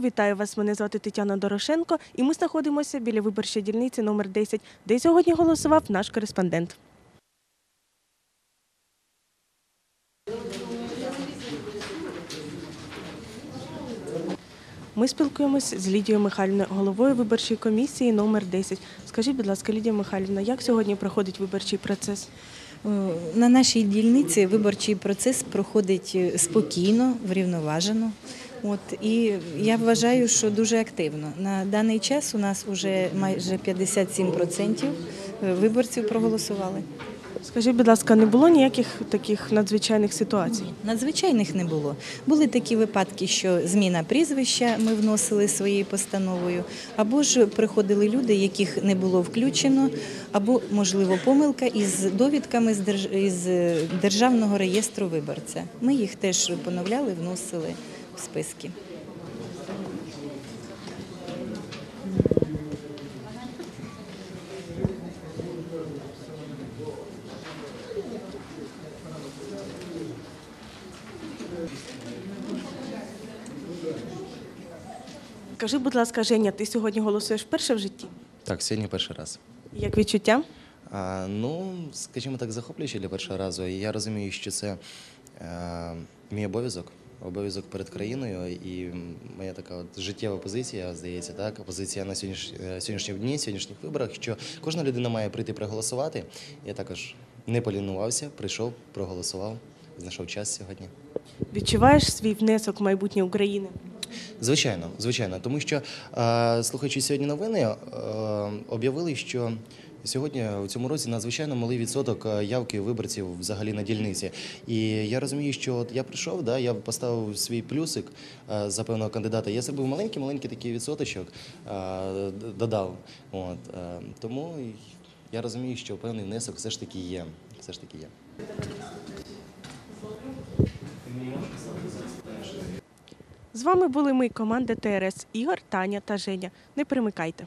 Вітаю вас. Мене звати Тетяна Дорошенко, і ми знаходимося біля виборчої дільниці номер 10, де сьогодні голосував наш кореспондент. Ми спілкуємось з Лідією Михайлівною, головою виборчої комісії номер 10. Скажіть, будь ласка, Лідія Михайлівна, як сьогодні проходить виборчий процес? Е, На нашій дільниці виборчий процес проходить е, спокійно, врівноважено. От і я вважаю, що дуже активно. На даний час у нас вже майже 57% виборців проголосували. Скажіть, будь ласка, не було ніяких таких надзвичайних ситуацій? Надзвичайних не було. Були такі випадки, що зміна прізвища ми вносили своєю постановою, або ж приходили люди, яких не було включено, або, можливо, помилка із довідками з е, Державного реєстру виборця. Ми їх теж поновляли, вносили в списки. Скажи, будь ласка, Женя, ти сьогодні голосуєш вперше в житті? Так, сьогодні перший раз. Як відчуття? А, ну, скажімо так, захоплююче для першого разу. І я розумію, що це е, мій обов'язок, обов'язок перед країною і моя така от життєва позиція, здається, так, позиція на сьогодніш, е, сьогоднішньому дні, сьогоднішніх виборах, що кожна людина має прийти проголосувати. Я також не полінувався, прийшов, проголосував, знайшов час сьогодні. Відчуваєш свій внесок в майбутнє України? Звичайно, звичайно, тому що е, слухаючи сьогодні новини, е, об'явили, що сьогодні у цьому році надзвичайно малий відсоток е, явки виборців взагалі на дільниці. І я розумію, що от я прийшов, да, я поставив свій плюсик е, за певного кандидата. Я зробив маленький-маленький такий відсоточок, е, додав. От, е, тому я розумію, що певний внесок все ж таки є. Все ж таки є. З вами були ми, команда ТРС Ігор, Таня та Женя. Не перемикайте.